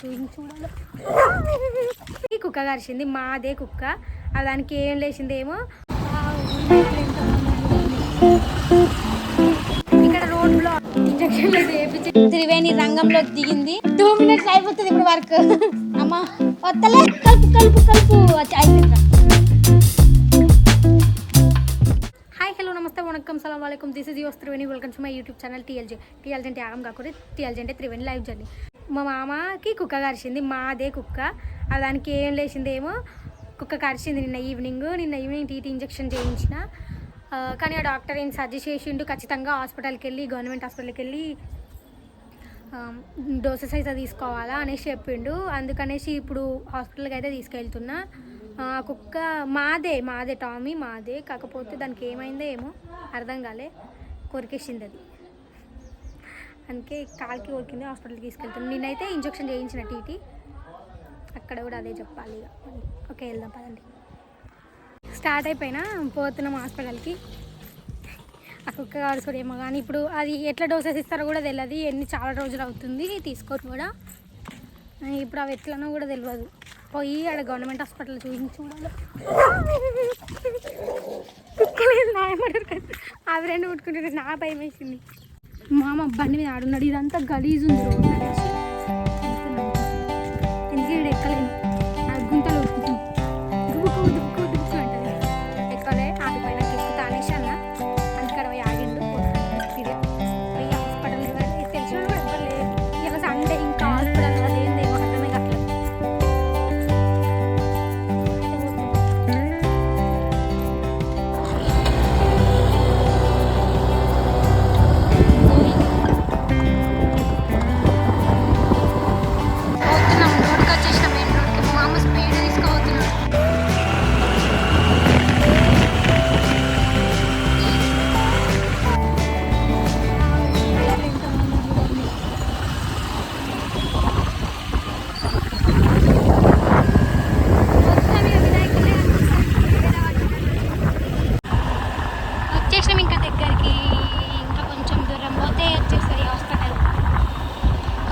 చూడాలి ఈ కుక్క కరిచింది మాదే కుక్క. అది దానికి ఏం లేచిందేమో ఇక్కడ రోడ్ బ్లాక్. ఇంజక్షన్ త్రివేణి రంగంలో దిగింది. టూ మినిట్స్ అయిపోతుంది ఇప్పుడు వర్క్. అమ్మా వస్తలే కలుపు కలుపు కలుపు. This Triveni welcome to my YouTube channel TLJ TLJ అంటే ఆగం కాకుండా టీఎల్జే అంటే త్రివేణి లైవ్ జర్నీ మా మామకి కుక్క కరిచింది మాదే కుక్క. అది దానికి ఏం లేచిందేమో కుక్క కరిచింది నిన్న ఈవినింగ్ నిన్న ఈవినింగ్ టీటీ ఇంజెక్షన్ చేయించిన. కానీ ఆ డాక్టర్ ఏం సజెస్ట్ చేసిండు ఖచ్చితంగా హాస్పిటల్కి వెళ్ళి గవర్నమెంట్ హాస్పిటల్కి వెళ్ళి డోసెస్ అయితే తీసుకోవాలా అనేసి చెప్పిండు. అందుకనేసి ఇప్పుడు హాస్పిటల్కి అయితే తీసుకెళ్తున్నా. ఆ కుక్క మాదే మాదే టామీ మాదే. కాకపోతే దానికి ఏమైందో ఏమో అర్థం కాలే. కొరికేసింది అది. అందుకే కాలికి కొరికింది హాస్పిటల్కి తీసుకెళ్తాను నేనైతే ఇంజక్షన్ చేయించిన టీటీ. అక్కడ కూడా అదే చెప్పాలి ఇక. ఓకే వెళ్దాం పదండి. స్టార్ట్ అయిపోయినా పోతున్నాం హాస్పిటల్కి. ఆ కుక్క కాడుచుకోడు ఏమో కానీ ఇప్పుడు అది ఎట్లా డోసెస్ ఇస్తారో కూడా తెలియదు ఎన్ని చాలా రోజులు అవుతుంది తీసుకొని కూడా. ఇప్పుడు అవి ఎట్లనో కూడా తెలియదు పోయి ఆడ గవర్నమెంట్ హాస్పిటల్ చూపించి చూడాలి. కుక్కలేదు నాయమంటారు కదా. అవి రెండు ముట్టుకుంటే నా భయం వేసింది. మామ బండి మీద ఆడున్నాడు. ఇదంతా గలీజ్ ఉంది రోడ్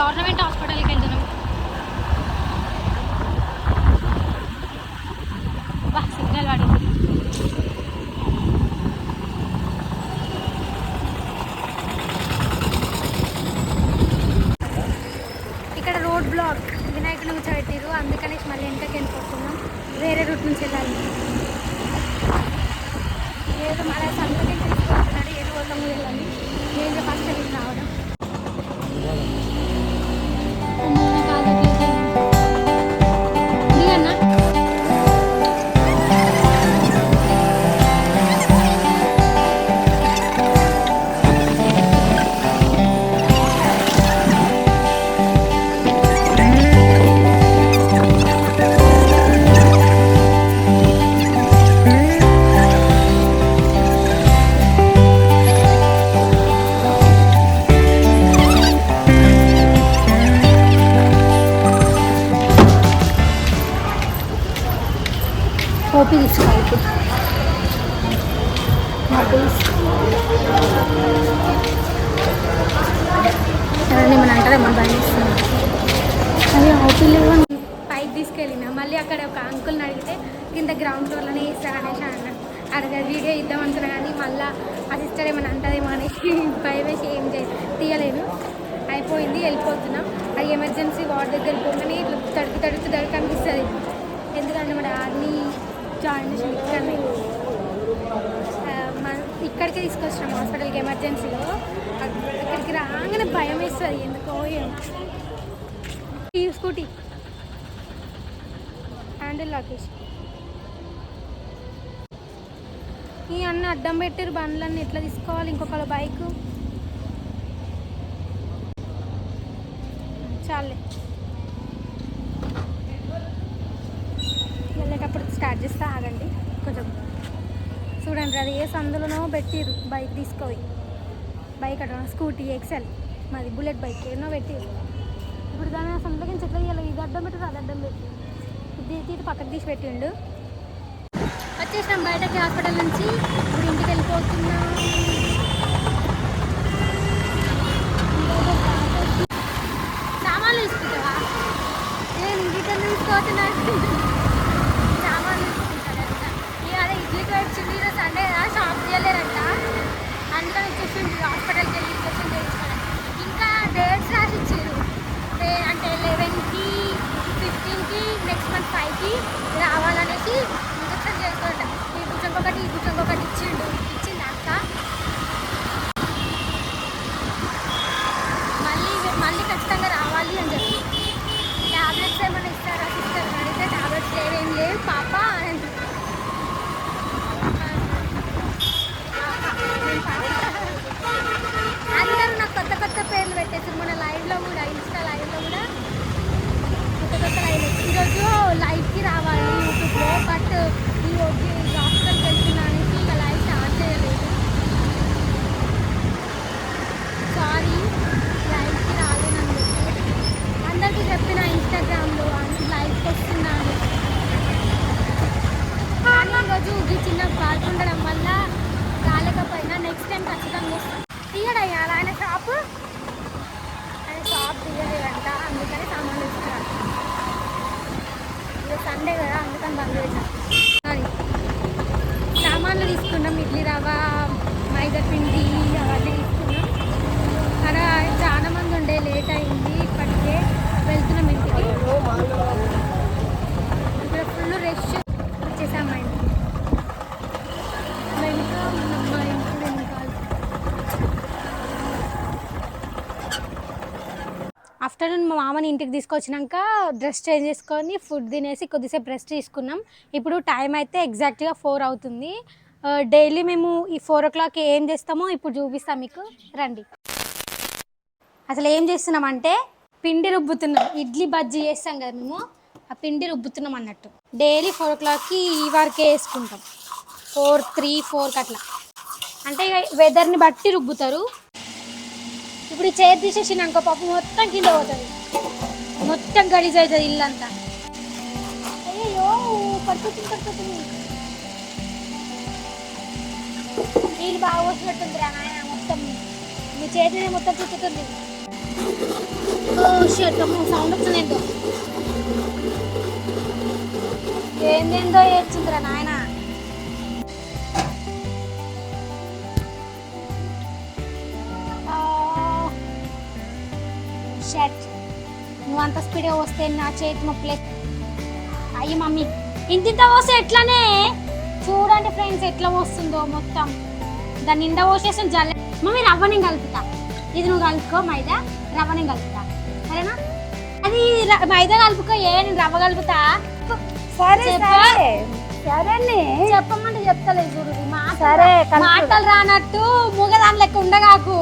గవర్నమెంట్ హాస్పిటల్కి వెళ్తున్నాం. సిగ్నల్ పడింది ఇక్కడ రోడ్ బ్లాక్. వినాయకుడి నుంచి పెట్టారు అందుకనేసి మళ్ళీ వెనకకి వెళ్ళిపోతున్నాం. వేరే రూట్ నుంచి వెళ్ళాలి. ఏదో మన సంతకి తీసుకుంటున్నాడు ఏదో వెళ్ళాలి. నేను ఫస్ట్ వెళ్ళి రావడం. ఓపీ తీసుకోవాలి. ఎవరైనా ఏమైనా అంటారా? మన భయం వేస్తుంది. పైకి తీసుకెళ్ళిన మళ్ళీ అక్కడ ఒక అంకుల్ని అడిగితే కింద గ్రౌండ్ ఫ్లోర్లోనే ఇస్తారు అనేసి అన్నాడు అడగ వీడియో ఇద్దాం అనుకున్నా కానీ మళ్ళీ ఆ సిస్టర్ ఏమైనా అంటదేమో అనేసి భయం వేసి ఏం చేయ తీయలేను అయిపోయింది. వెళ్ళిపోతున్నాం. అది ఎమర్జెన్సీ వార్డ్ దగ్గర జాయిన్ చేసిన ఇక్కడనే మన ఇక్కడికే తీసుకొచ్చినాం హాస్పిటల్కి ఎమర్జెన్సీలో. ఇక్కడికి రాగానే భయం వేస్తుంది. ఎందుకో ఏమో. స్కూటీ. హ్యాండిల్ లాకేసి ఈ అన్న అడ్డం పెట్టారు బండ్లన్నీ. ఎట్లా తీసుకోవాలి? ఇంకొకళ్ళ బైక్. చాలే వెళ్ళేటప్పుడు స్టార్ట్ చేస్తే ఆగండి కొంచెం అంటారు అది ఏ సందులోనో పెట్టిరు బైక్ తీసుకోవి బైక్ అట స్కూటీ ఎక్సెల్. మాది బుల్లెట్ బైక్ ఎన్నో పెట్టిరు ఇప్పుడు దాని ఆ సందులోకి ఎట్లా తీయాలి ఇది అడ్డం పెట్టారు అది అడ్డం పెట్టి ఇది తీసి పక్కకు తీసి పెట్టిండు. వచ్చేసినాం బయటకి హాస్పిటల్ నుంచి. ఇప్పుడు ఇంటికి వెళ్ళిపోతున్నాం సామాన్లు తీసుకుంటావా పోతున్నారు సామాన్లు తీసుకుంటారంట ఇక అదే ఇడ్లీకి వచ్చింది ఈరోజు సండే కదా షాప్ తీయలేరంట అందుకని వచ్చేసింది హాస్పిటల్కి వెళ్ళి ఇంజక్షన్ చేయించుకోవాలి ఇంకా డేట్స్ రాసి ఇచ్చారు అంటే లెవెన్కి ఫిఫ్టీన్కి నెక్స్ట్ మంత్ ఫైవ్కి రావాలనేసి ఇంజక్షన్ చేసుకోండి ఈ భుజం ఒకటి ఈ భుజం ఒకటి ఇచ్చిండు ఇచ్చింది అక్క మళ్ళీ మళ్ళీ ఖచ్చితంగా రావాలి అని చెప్పి టాబ్లెట్స్ ఏమైనా ఇస్తారా సిస్టర్ అని అడిగితే టాబ్లెట్స్ లేవేం లేవు పాప అని అంటుంది. నేను పాప. అందరూ నాకు కొత్త కొత్త పేర్లు పెట్టేసారు మన లైవ్లో కూడా ఇన్స్టా లైవ్లో కూడా కొత్త కొత్త లైవ్ ఈరోజు లైవ్కి రావాలి యూట్యూబ్లో బట్ ఈ రోజు హాస్పిటల్కి వెళ్తున్నా అనేసి ఇంకా లైవ్ స్టార్ట్ చేయలేదు సారీ లైవ్కి రాలేనని చెప్పి అందరికీ చెప్పిన ఇన్స్టాగ్రామ్లో లైవ్కి వస్తున్నాను కానీ ఈరోజు ఈ చిన్న బాల్ ఉండడం వల్ల రాలేకపోయినా నెక్స్ట్ టైం ఖచ్చితంగా వస్తాను తీయడయ్యా ఆయన షాప్ ఆయన షాప్ తీయలేదంట అందుకని సామాన్లు ఇస్తున్నారు ఇది సండే కదా అందుకని బంద్ చేశాను సామాన్లు తీసుకున్నాం ఇడ్లీ రవ్వ మైదా పిండి అవన్నీ తీసుకున్నాం. అక్కడ చాలా మంది ఉండే లేట్ అయింది ఇప్పటికే వెళ్తున్నాం ఇంటికి ఇక్కడ ఫుల్ రష్ వచ్చేసాం మా ఇంటికి వెనుక మన మా ఇంటి వెనకాల ఆఫ్టర్నూన్ మా మామని ఇంటికి తీసుకొచ్చినాక డ్రెస్ చేంజ్ చేసుకొని ఫుడ్ తినేసి కొద్దిసేపు రెస్ట్ తీసుకున్నాం. ఇప్పుడు టైం అయితే ఎగ్జాక్ట్గా ఫోర్ అవుతుంది. డైలీ మేము ఈ ఫోర్ ఓ క్లాక్ ఏం చేస్తామో ఇప్పుడు చూపిస్తాం మీకు. రండి. అసలు ఏం చేస్తున్నామంటే పిండి రుబ్బుతున్నాం. ఇడ్లీ బజ్జీ చేస్తాం కదా మేము. ఆ పిండి రుబ్బుతున్నాం అన్నట్టు. డైలీ ఫోర్ ఓ క్లాక్కి ఈ వరకే వేసుకుంటాం. ఫోర్ త్రీ ఫోర్కి అట్లా. అంటే ఇక వెదర్ని బట్టి రుబ్బుతారు. ఇప్పుడు చేతి చైర్ తీసేసినాక పాపం మొత్తం కింద పోతుంది. మొత్తం గలీజ్ అవుతుంది ఇల్లంతా. అయ్యో పడిపోతుంది పడిపోతుంది నీళ్ళు బాగా పోసినట్టుంది రా నాయన మొత్తం. మీ చేతి మొత్తం చుట్టుతుంది. సౌండ్ వస్తుంది ఏంటో ఏందేందో ఏడ్చిందిరా నాయన. షర్ట్ నువ్వు అంత స్పీడ్గా వస్తే నా చేతి నొప్పులే. అయ్యి మమ్మీ ఇంత వస్తే ఎట్లానే? చూడండి ఫ్రెండ్స్ ఎట్లా వస్తుందో మొత్తం. దాన్ని నిండా పోసేసి జల్ల. మమ్మీ రవ్వ నేను కలుపుతా. ఇది నువ్వు కలుపుకో మైదా రవ్వ నేను కలుపుతా. సరేనా? అది మైదా కలుపుకో ఏ నేను రవ్వ కలుపుతా. సరే? సరే. సరేనే. చెప్పమంటే చెప్తలేదు చూడు. మాటలు రానట్టు మూగదాని లెక్క ఉండగాకు.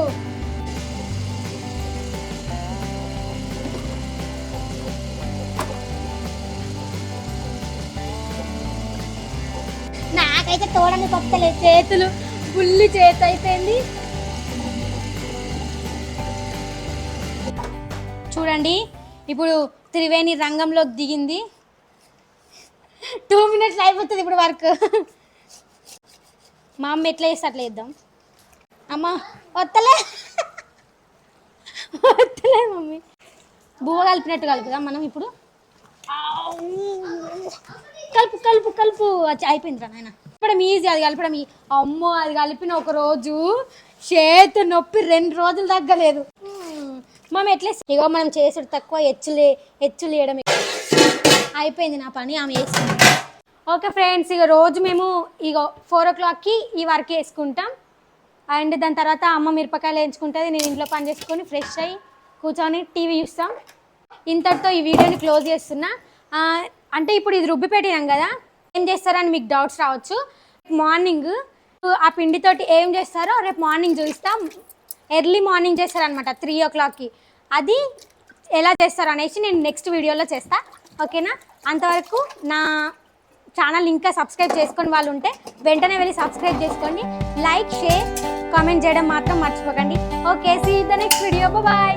నాకైతే తోడని కొత్తలేదు చేతులు ఫుల్లి చేతి అయిపోయింది. చూడండి ఇప్పుడు త్రివేణి రంగంలో దిగింది. టూ మినిట్స్ అయిపోతుంది ఇప్పుడు వర్క్. మా అమ్మ ఎట్లా చేస్తే అట్లా చేద్దాం. అమ్మ వత్తలే. వత్తలే మమ్మీ. బువ్వ కలిపినట్టు కలుపుదాం మనం ఇప్పుడు. కలుపు కలుపు కలుపు. వచ్చి అయిపోయిందిరా నాయన. కలపడం ఈజీ అది కలపడం అమ్మో అది కలిపిన ఒక రోజు చేతి నొప్పి రెండు రోజులు తగ్గలేదు. మనం ఎట్లా ఇగో మనం చేసుడు తక్కువ హెచ్చులే హెచ్చులు వేయడం అయిపోయింది నా పని ఆమె వేసుకుంది ఓకే ఫ్రెండ్స్ ఇక రోజు మేము ఇగో ఫోర్ ఓ క్లాక్కి ఈ వర్క్ వేసుకుంటాం అండ్ దాని తర్వాత అమ్మ మిరపకాయలు వేయించుకుంటుంది నేను ఇంట్లో పని చేసుకొని ఫ్రెష్ అయ్యి కూర్చొని టీవీ చూస్తాం. ఇంతటితో ఈ వీడియోని క్లోజ్ చేస్తున్నా. అంటే ఇప్పుడు ఇది రుబ్బి పెట్టినాం కదా ఏం చేస్తారని మీకు డౌట్స్ రావచ్చు. మార్నింగ్ ఆ పిండితోటి ఏం చేస్తారో రేపు మార్నింగ్ చూస్తాం ఎర్లీ మార్నింగ్ చేస్తారనమాట త్రీ ఓ క్లాక్కి అది ఎలా చేస్తారు అనేసి నేను నెక్స్ట్ వీడియోలో చేస్తా. ఓకేనా అంతవరకు నా ఛానల్ ఇంకా సబ్స్క్రైబ్ చేసుకొని వాళ్ళు ఉంటే వెంటనే వెళ్ళి సబ్స్క్రైబ్ చేసుకోండి. లైక్ షేర్ కామెంట్ చేయడం మాత్రం మర్చిపోకండి. Okay see the next video bye